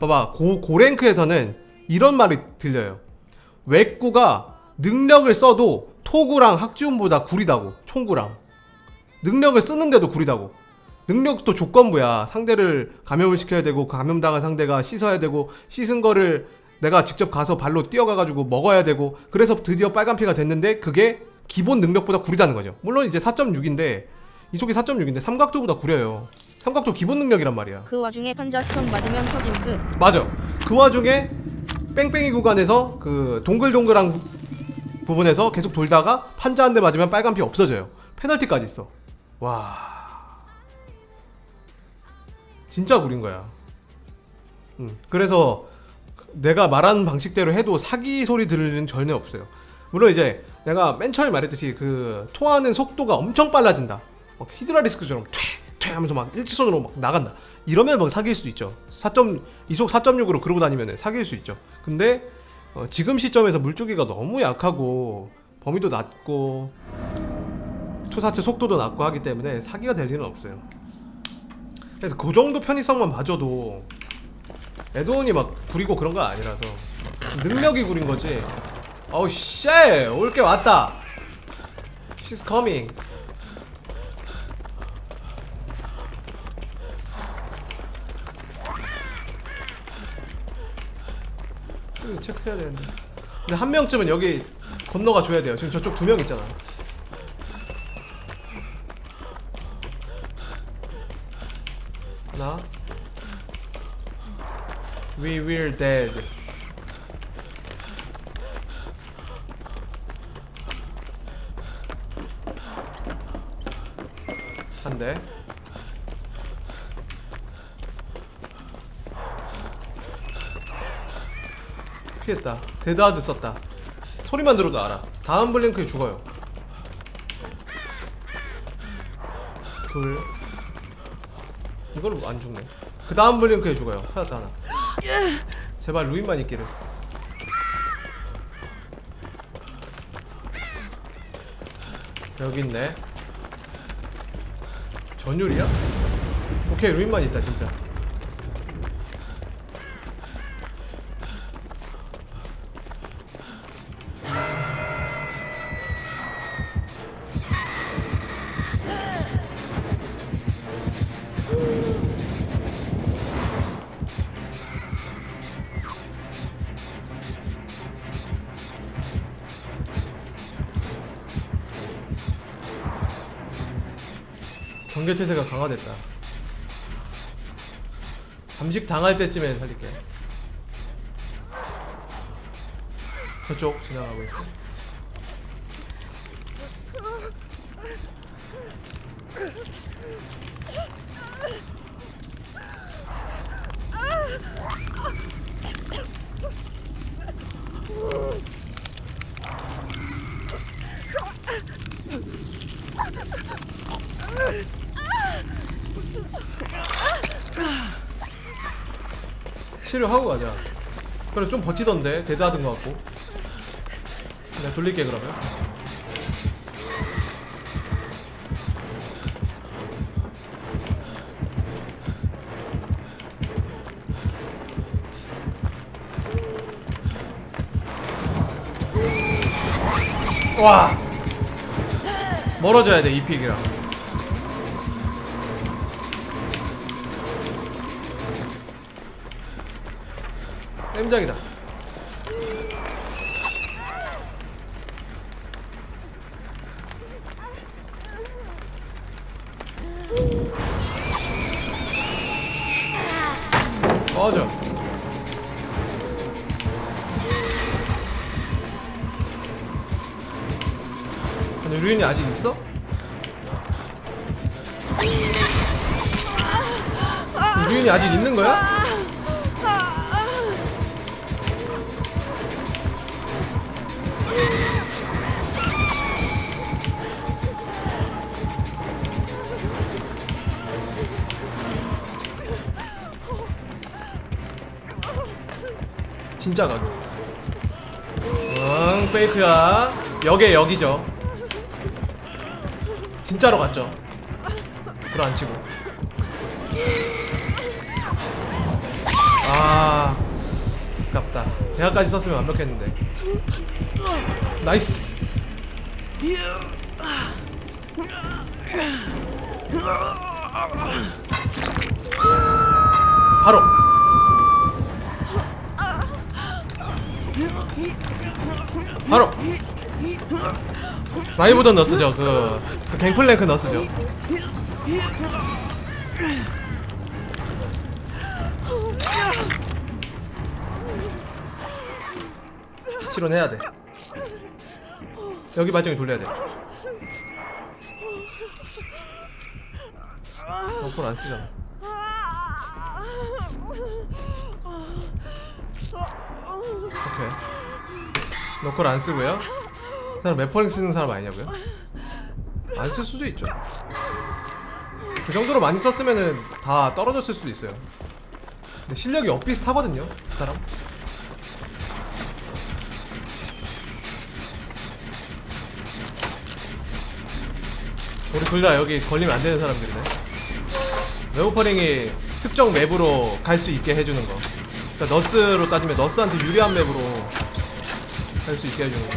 봐봐 고, 고랭크에서는 이런 말이 들려요. 외구가 능력을 써도 토구랑 학지운보다 구리다고 총구랑. 능력을 쓰는데도 구리다고. 능력도 조건부야. 상대를 감염을 시켜야 되고 감염당한 상대가 씻어야 되고 씻은 거를 내가 직접 가서 발로 뛰어가가지고 먹어야 되고 그래서 드디어 빨간 피가 됐는데 그게 기본 능력보다 구리다는 거죠. 물론 이제 4.6인데 이속이 4.6인데 삼각도보다 구려요 삼각도 기본 능력이란 말이야 그 와중에 판자 스톤 맞으면 터짐 끝. 맞아. 그 와중에 뺑뺑이 구간에서 그 동글동글한 구- 부분에서 계속 돌다가 판자 한 대 맞으면 빨간 피 없어져요. 페널티까지 있어. 와. 진짜 구린 거야. 음. 그래서 내가 말하는 방식대로 해도 사기 소리 일은 전혀 없어요. 물론 이제 내가 맨 처음에 말했듯이 그 토하는 속도가 엄청 빨라진다. 막 히드라 리스크처럼 퇴퇴 하면서 막 일직선으로 막 나간다. 이러면 막 사귈 수도 있죠. 4. 이속 4.6으로 그러고 다니면 사귈 수 있죠. 근데 어, 지금 시점에서 물주기가 너무 약하고 범위도 낮고 투사체 속도도 낮고 하기 때문에 사기가 될 일은 없어요. 그래서 그 정도 편의성만 봐줘도 에드온이 막 구리고 그런 건 아니라서 능력이 구린 거지. 어우 쉣! 올게 왔다. She's coming. 이거 체크해야 되는데. 근데 한 명쯤은 여기 건너가 줘야 돼요. 지금 저쪽 두 명 있잖아. 하나. We will dead. 한 대. 피했다. 데드하드 썼다. 소리만 들어도 알아. 다음 블링크에 죽어요. 둘. 이걸 안 죽네. 그 다음 블링크에 죽어요. 찾았다 하나. 제발 루인만 있기를. 여기 있네. 전율이야? 오케이 루인만 있다 진짜. 경계체제가 강화됐다. 잠식 당할 때쯤에 살릴게. 저쪽 지나가고 있어. 치료하고 가자. 그래 좀 버티던데 데드하던 것 같고. 내가 돌릴게 그러면. 와 멀어져야 돼 이 픽이랑. 땜작이다. 꺼져. 근데 루인이 아직 있어? 루인이 아직 있는 거야? 진짜 가게. 응, 페이크야. 여기 여기죠. 진짜로 갔죠. 불안 치고 대학까지 썼으면 완벽했는데. 나이스. 바로. 바로. 라이브던 너스죠. 그, 그 갱플랭크 너스죠 실현해야 돼. 여기 발정이 돌려야 돼. 어플 안 쓰잖아. 오케이. 너콜 안 쓰고요. 그 사람 맵퍼링 쓰는 사람 아니냐고요? 안 쓸 수도 있죠. 그 정도로 많이 썼으면은 다 떨어졌을 수도 있어요. 근데 실력이 엇비슷하거든요 그 사람 우리 둘 다 여기 걸리면 안 되는 사람들이네. 웨어퍼링이 특정 맵으로 갈 수 있게 해주는 거. 그러니까 너스로 따지면 너스한테 유리한 맵으로 갈 수 있게 해주는 거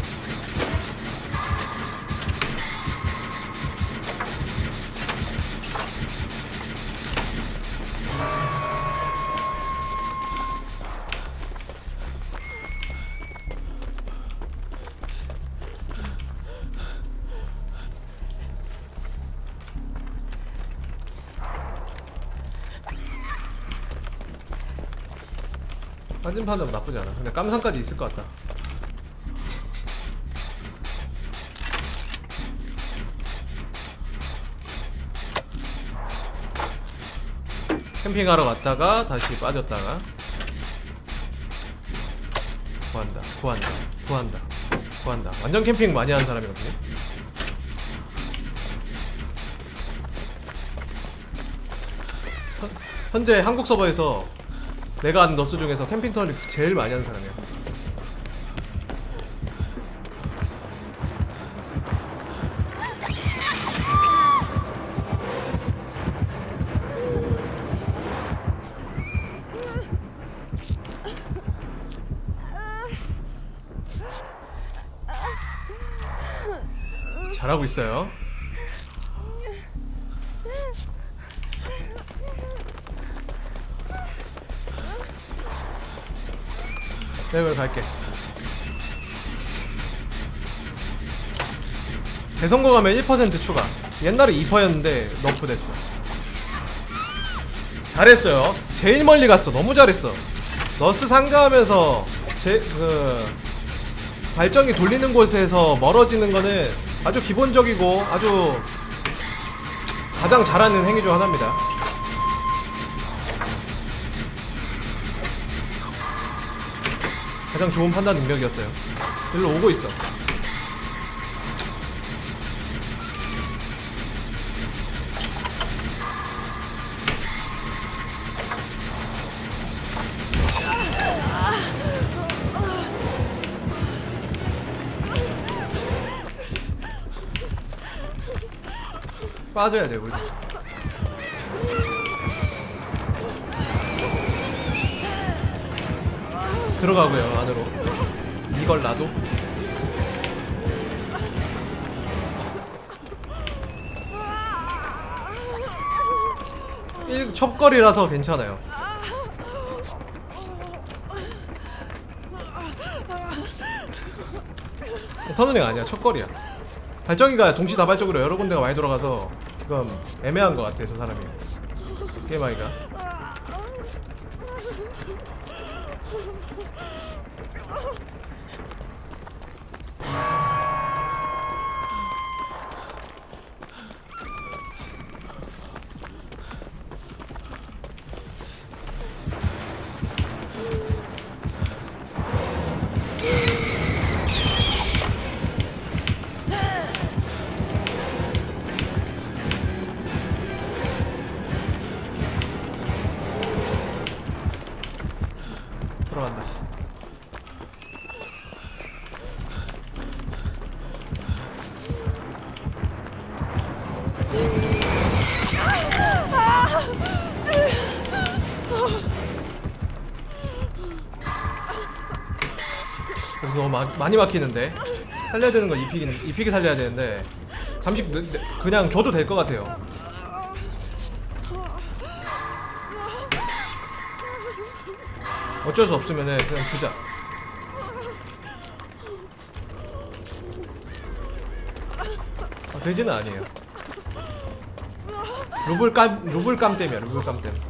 한진판은 나쁘지 않아. 근데 깜상까지 있을 것 같다. 캠핑하러 갔다가 다시 빠졌다가 구한다 구한다 구한다 구한다. 완전 캠핑 많이 하는 사람이거든요. 현- 현재 한국 서버에서 내가 아는 너스 중에서 캠핑 터널릭스 제일 많이 하는 사람이야. 잘하고 있어요 내가 갈게. 대선거 가면 1% 추가. 옛날에 2%였는데 너프 됐어. 잘했어요. 제일 멀리 갔어. 너무 잘했어. 너스 상자하면서 제 그 발전기 돌리는 곳에서 멀어지는 거는 아주 기본적이고 아주 가장 잘하는 행위 중 하나입니다. 가장 좋은 판단 능력이었어요. 일로 오고 있어. 빠져야 돼, 우리. 들어가고요, 안으로. 이걸 놔도. 일 첩거리라서 괜찮아요. 터널링 아니야, 첩거리야. 발정이가 동시다발적으로 여러 군데가 많이 돌아가서 그건 애매한 것 같아, 저 사람이. 게임하기가. 그래서 너무 마, 많이 막히는데 살려야 되는 건 이픽이 이픽이 살려야 되는데 잠시 느- 느- 그냥 줘도 될 것 같아요. 어쩔 수 없으면은 그냥 주자. 아, 돼지는 아니에요. 루블감 루블감 땜이야 루블감 땜.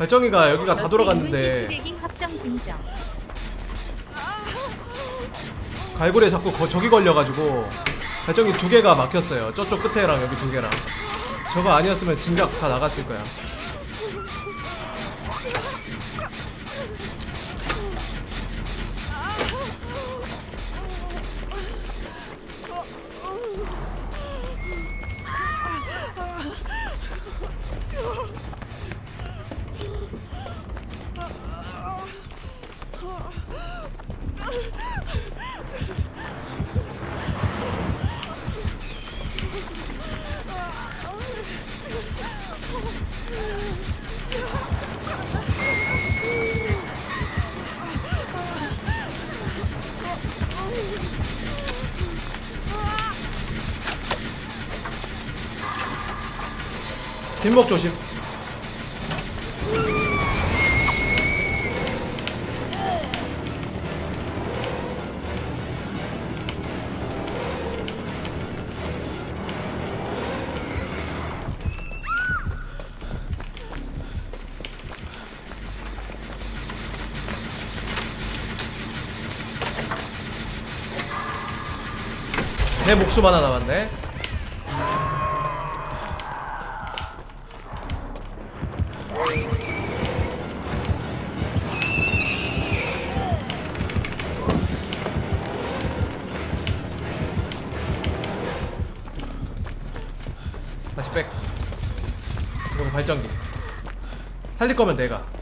발정이가 여기가 다 돌아갔는데. 갈고리에 자꾸 거, 저기 걸려가지고 발정이 두 개가 막혔어요. 저쪽 끝에랑 여기 두 개랑. 저거 아니었으면 진작 다 나갔을 거야. 뒷목 조심. 내 목숨 하나 남았네. 다시 백. 그리고 발전기. 살릴 거면 내가.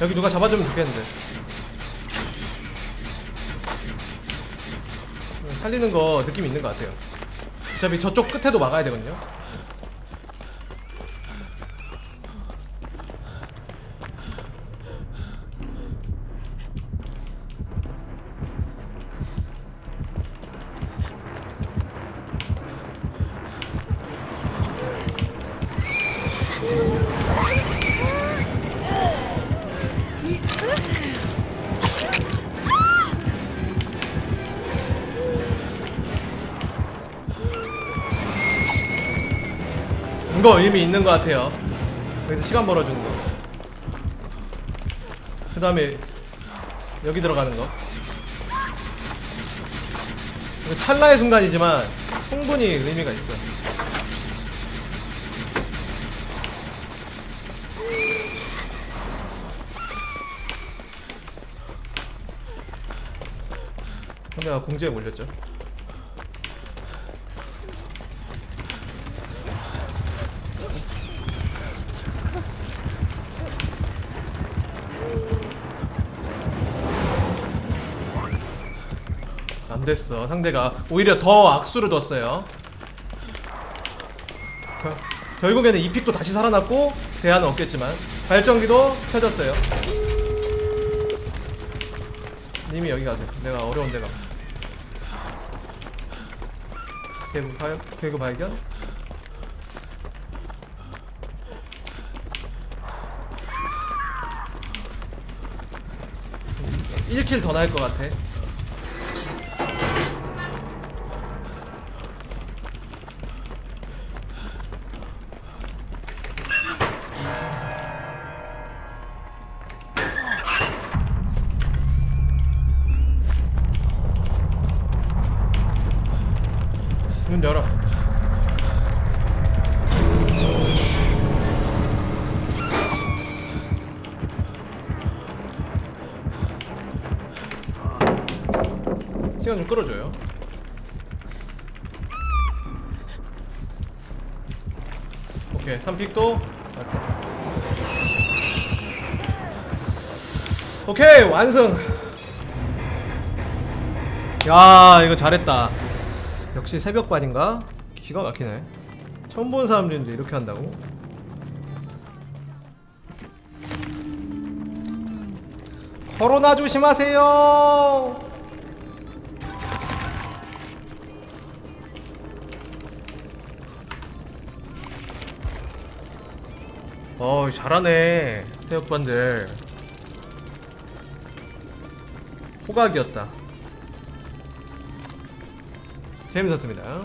여기 누가 잡아주면 좋겠는데. 살리는 거 느낌 있는 것 같아요. 어차피 저쪽 끝에도 막아야 되거든요. 이거 의미 있는 것 같아요. 여기서 시간 벌어주는 거. 그 다음에 여기 들어가는 거. 찰나의 순간이지만 충분히 의미가 있어. 상대가 공지에 몰렸죠. 됐어. 상대가 오히려 더 악수를 뒀어요. 결, 결국에는 이 픽도 다시 살아났고 대안은 없겠지만 발전기도 펴졌어요. 님이 여기 가세요. 내가 어려운 데가. 개구 발 개구 발견. 1킬 더 나을 것 같아. 문 열어. 시간 좀 끌어줘요. 오케이, 3픽도 오케이, 완성. 야 이거 잘했다 역시 새벽반인가? 기가 막히네. 처음 보는 사람들인데 이렇게 한다고? 코로나 조심하세요! 어 잘하네. 새벽반들. 호각이었다 재밌었습니다.